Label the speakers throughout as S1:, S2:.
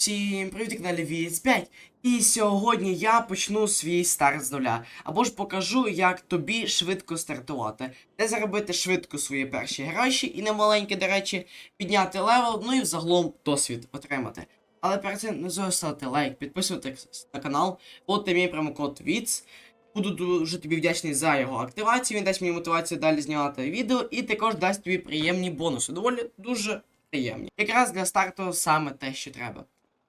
S1: Всім привіт, каналі VS5. І сьогодні я почну свій старт з нуля. Або ж покажу, як тобі швидко стартувати, де заробити швидко свої перші гроші і не маленькі, до речі, підняти левел, ну і взагалом досвід отримати. Але перед цим не забудь ставити лайк, підписуватись на канал, вводити мій промокод VITS. Буду дуже тобі вдячний за його активацію. Він дасть мені мотивацію далі знімати відео і також дасть тобі приємні бонуси. Доволі дуже приємні. Якраз для старту саме те, що треба.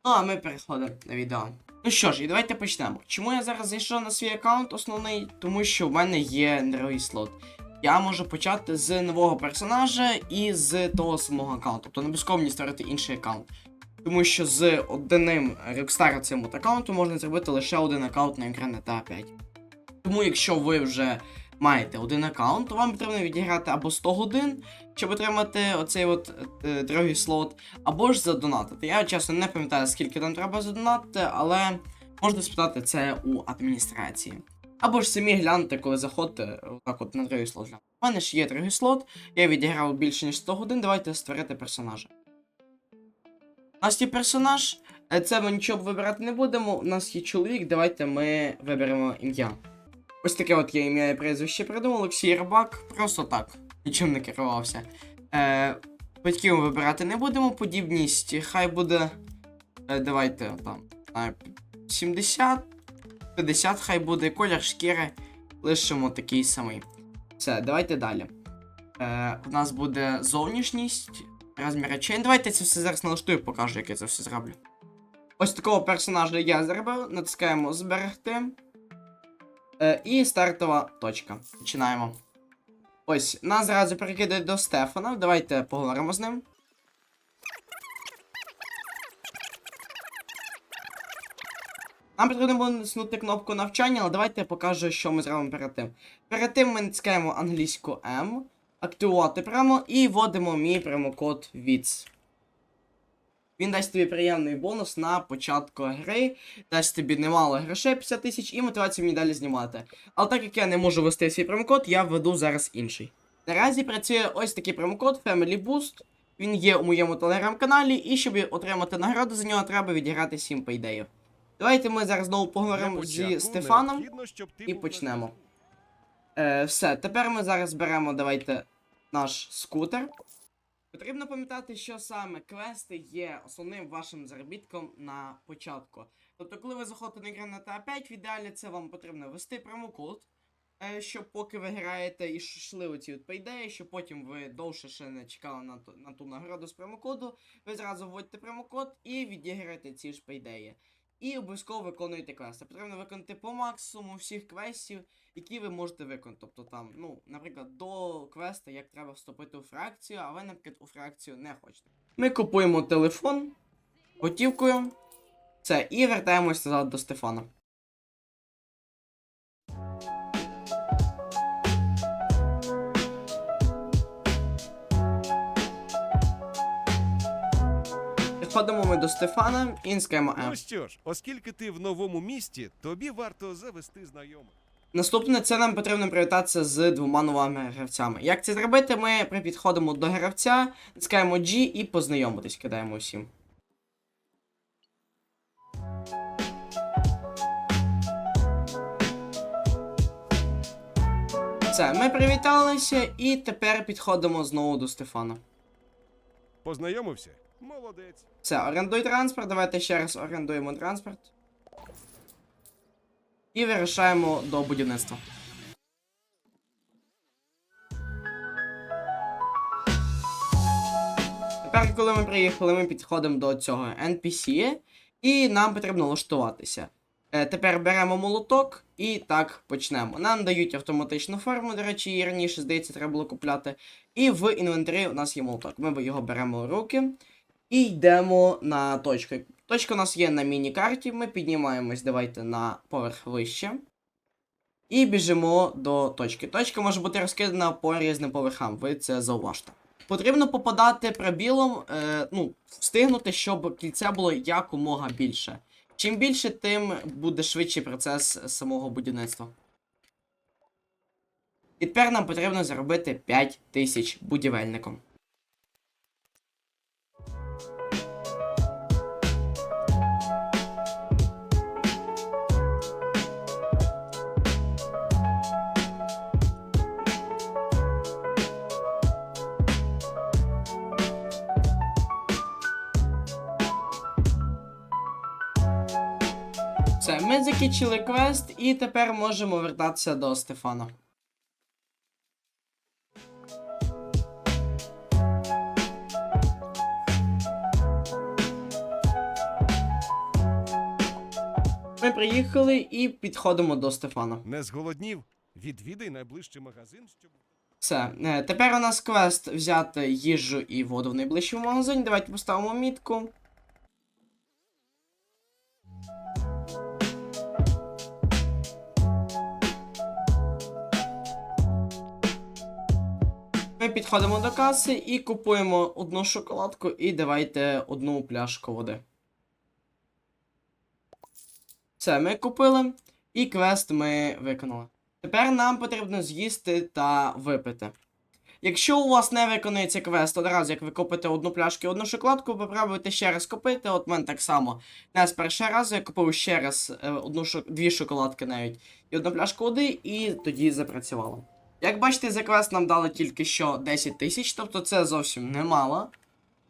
S1: Ну, а ми переходимо на відео. Ну що ж, і давайте почнемо. Чому я зараз зайшов на свій аккаунт основний? Тому що в мене є другий слот. Я можу почати з нового персонажа і з того самого аккаунту. Тобто не обов'язково мені створити інший аккаунт. Тому що з одним Rockstar цим аккаунтом можна зробити лише один аккаунт на екран GTA 5. Тому якщо ви вже маєте один аккаунт, то вам потрібно відіграти або 100 годин, щоб отримати оцей от е, другий слот, або ж задонатити. Я чесно не пам'ятаю, скільки там треба задонатити, але можна спитати це у адміністрації. Або ж самі гляньте, коли заходите отак от на другий слот. У мене ж є другий слот, я відіграв більше ніж 100 годин, давайте створити персонажа. У нас є персонаж, е, це ми нічого вибирати не будемо. У нас є чоловік, давайте ми виберемо ім'я. Ось таке от я ім'я і прізвище придумав, Олексій Рибак, просто так, нічим не керувався. Е, батьків вибирати не будемо, подібність, хай буде. Е, давайте там. 70, 50 хай буде, колір шкіри, лишимо такий самий. Все, давайте далі. Е, у нас буде зовнішність, розмір речей. Давайте це все зараз налаштую, покажу, як я це все зроблю. Ось такого персонажа я зробив, натискаємо зберегти. Е, і стартова точка. Починаємо. Ось, нас зразу перекидають до Стефана. Давайте поговоримо з ним. Нам потрібно було натиснути кнопку навчання, але давайте я покажу, що ми зробимо перед тим. Перед тим ми натискаємо англійську М, активувати прямо і вводимо мій промокод VITS. Він дасть тобі приємний бонус на початку гри, дасть тобі немало грошей 50 тисяч і мотивацію мені далі знімати. Але так як я не можу ввести свій промокод, я введу зараз інший. Наразі працює ось такий промокод Family Boost. Він є у моєму телеграм-каналі, і щоб отримати нагороду за нього, треба відіграти 7 пейдеїв. Давайте ми зараз знову поговоримо зі Стефаном і почнемо. Е, все, тепер ми зараз беремо, давайте, наш скутер. Потрібно пам'ятати, що саме квести є основним вашим заробітком на початку. Тобто, коли ви заходите на ігри на TA 5, в ідеалі це вам потрібно ввести промокод, е, щоб поки ви граєте і йшли оці от пейдеї, щоб потім ви довше ще не чекали на ту, на ту нагороду з промокоду, ви зразу вводите промокод і відіграєте ці ж пейдеї. І обов'язково виконуєте квести. Потрібно виконати по максимуму всіх квестів, які ви можете виконати. Тобто там, ну, наприклад, до квеста, як треба вступити у фракцію, а ви, наприклад, у фракцію не хочете. Ми купуємо телефон готівкою. Це, і вертаємося назад до Стефана. Підходимо ми до Стефана і нискаємо М.
S2: Ну що ж, оскільки ти в новому місті, тобі варто завести знайомих.
S1: Наступне це нам потрібно привітатися з двома новими гравцями. Як це зробити? Ми підходимо до гравця, натискаємо G і познайомитись, кидаємо всім. Все, ми привіталися і тепер підходимо знову до Стефана.
S2: Познайомився? Молодець.
S1: Все, орендуй транспорт. Давайте ще раз орендуємо транспорт. І вирішаємо до будівництва. Тепер, коли ми приїхали, ми підходимо до цього NPC, і нам потрібно влаштуватися. Е, Тепер беремо молоток і так почнемо. Нам дають автоматичну форму, до речі, її раніше, здається, треба було купляти. І в інвентарі у нас є молоток. Ми його беремо в руки і йдемо на точку. Точка у нас є на міні-карті. Ми піднімаємось, давайте на поверх вище. І біжимо до точки. Точка може бути розкидана по різним поверхам, ви це зауважте. Потрібно попадати пробілом, е, ну, встигнути, щоб кільця було якомога більше. Чим більше, тим буде швидший процес самого будівництва. І тепер нам потрібно заробити 5 тисяч будівельником. Все, ми закінчили квест і тепер можемо вертатися до Стефана. Ми приїхали і підходимо до Стефана.
S2: Не зголоднів? Відвідай найближчий магазин, щоб.
S1: Все, е, тепер у нас квест взяти їжу і воду в найближчому магазині. Давайте поставимо мітку. Ми підходимо до каси і купуємо одну шоколадку і давайте одну пляшку води. Все, ми купили і квест ми виконали. Тепер нам потрібно з'їсти та випити. Якщо у вас не виконується квест одразу, як ви купите одну пляшку і одну шоколадку, попробуйте ще раз купити. От мене так само. Не з першого разу я купив ще раз е, одну шок... дві шоколадки навіть і одну пляшку води, і тоді запрацювало. Як бачите, за квест нам дали тільки що 10 тисяч, тобто це зовсім немало.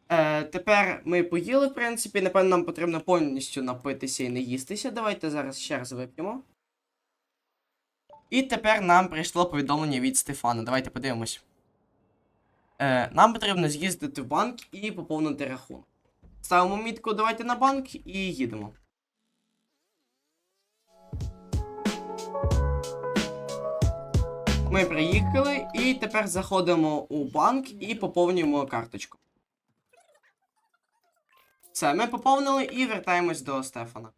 S1: Е, тепер ми поїли, в принципі, напевно, нам потрібно повністю напитися і не їстися. Давайте зараз ще раз вип'ємо. І тепер нам прийшло повідомлення від Стефана. Давайте подивимось. Е, нам потрібно з'їздити в банк і поповнити рахунок. Ставимо мітку, давайте на банк і їдемо. Ми приїхали і тепер заходимо у банк і поповнюємо карточку. Все, ми поповнили і вертаємось до Стефана.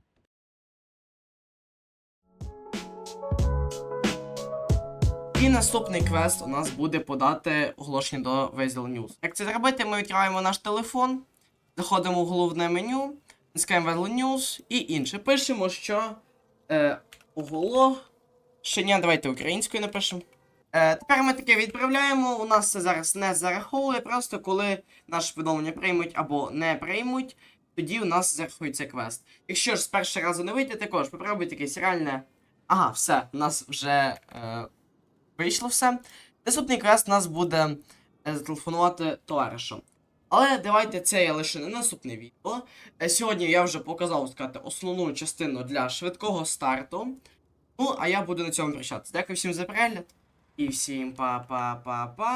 S1: І наступний квест у нас буде подати оголошення до Weasel News. Як це зробити, ми відкриваємо наш телефон, заходимо в головне меню, натискаємо Weasel News і інше. Пишемо, що е, оголошення. Давайте українською напишемо. Е, тепер ми таке відправляємо. У нас це зараз не зараховує. Просто коли наше повідомлення приймуть або не приймуть, тоді у нас зарахується квест. Якщо ж з першого разу не вийде, також попробуйте якесь реальне. Ага, все, у нас вже е, вийшло все. Наступний квест у нас буде е, зателефонувати товаришу. Але давайте це я лише не наступне відео. Е, Сьогодні я вже показав сказати, основну частину для швидкого старту. Ну, а я буду на цьому прощатися. Дякую всім за перегляд. І всім па-па-па-па.